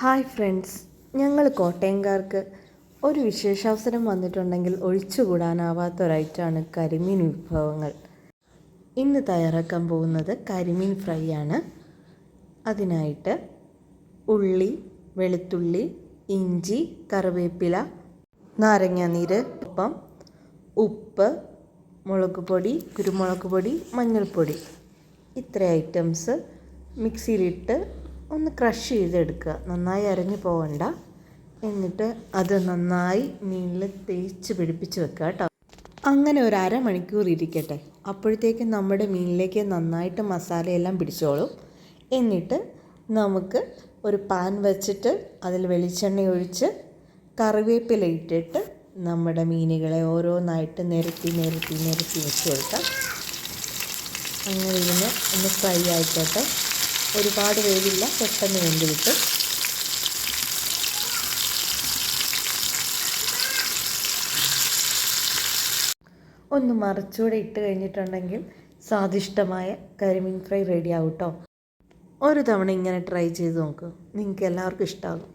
Hi friends ഞങ്ങൾ കോട്ടയംകാർക്ക് ഒരു വിശേഷാവസരം വന്നിട്ടുണ്ടെങ്കിൽ ഒഴിച്ചുകൂടാനാവാത്ത ആണ് കരിമീൻ വിഭവങ്ങൾ. ഇന്ന് തയ്യാറാക്കാൻ പോകുന്നത് കരിമീൻ ഫ്രൈ ആണ് അതിനായിട്ട് ഉള്ളി വെളുത്തുള്ളി ഇഞ്ചി കറിവേപ്പില നാരങ്ങാനീര് ഒപ്പം ഉപ്പ് മുളക് പൊടി കുരുമുളക് പൊടി മഞ്ഞൾപ്പൊടി. ഇത്ര ഐറ്റംസ് മിക്സിയിലിട്ട് ഒന്ന് ക്രഷ് ചെയ്തെടുക്കുക. നന്നായി അരഞ്ഞു പോകണ്ട എന്നിട്ട് അത് നന്നായി മീനിൽ തേച്ച് പിടിപ്പിച്ച് വെക്കുക കേട്ടോ. അങ്ങനെ ഒരു അരമണിക്കൂർ ഇരിക്കട്ടെ. അപ്പോഴത്തേക്കും നമ്മുടെ മീനിലേക്ക് നന്നായിട്ട് മസാലയെല്ലാം പിടിച്ചോളും. എന്നിട്ട് നമുക്ക് ഒരു പാൻ വെച്ചിട്ട് അതിൽ വെളിച്ചെണ്ണ ഒഴിച്ച് കറിവേപ്പില ഇട്ടിട്ട് നമ്മുടെ മീനുകളെ ഓരോന്നായിട്ട് നിരത്തി നിരത്തി നിരത്തി വെച്ച് കൊടുക്കാം. അങ്ങനെ ഇതിന് ഒന്ന് ഫ്രൈ ആയിക്കോട്ടെ. ഒരുപാട് വേവില്ല. പെട്ടെന്ന് വെന്ത് കിട്ടും. ഒന്ന് മറിച്ചൂടെ ഇട്ട് കഴിഞ്ഞിട്ടുണ്ടെങ്കിൽ സ്വാദിഷ്ടമായ കരിമീൻ ഫ്രൈ റെഡി ആവും കേട്ടോ ഒരു തവണ ഇങ്ങനെ ട്രൈ ചെയ്ത് നോക്കൂ. നിങ്ങൾക്ക് എല്ലാവർക്കും ഇഷ്ടമാകും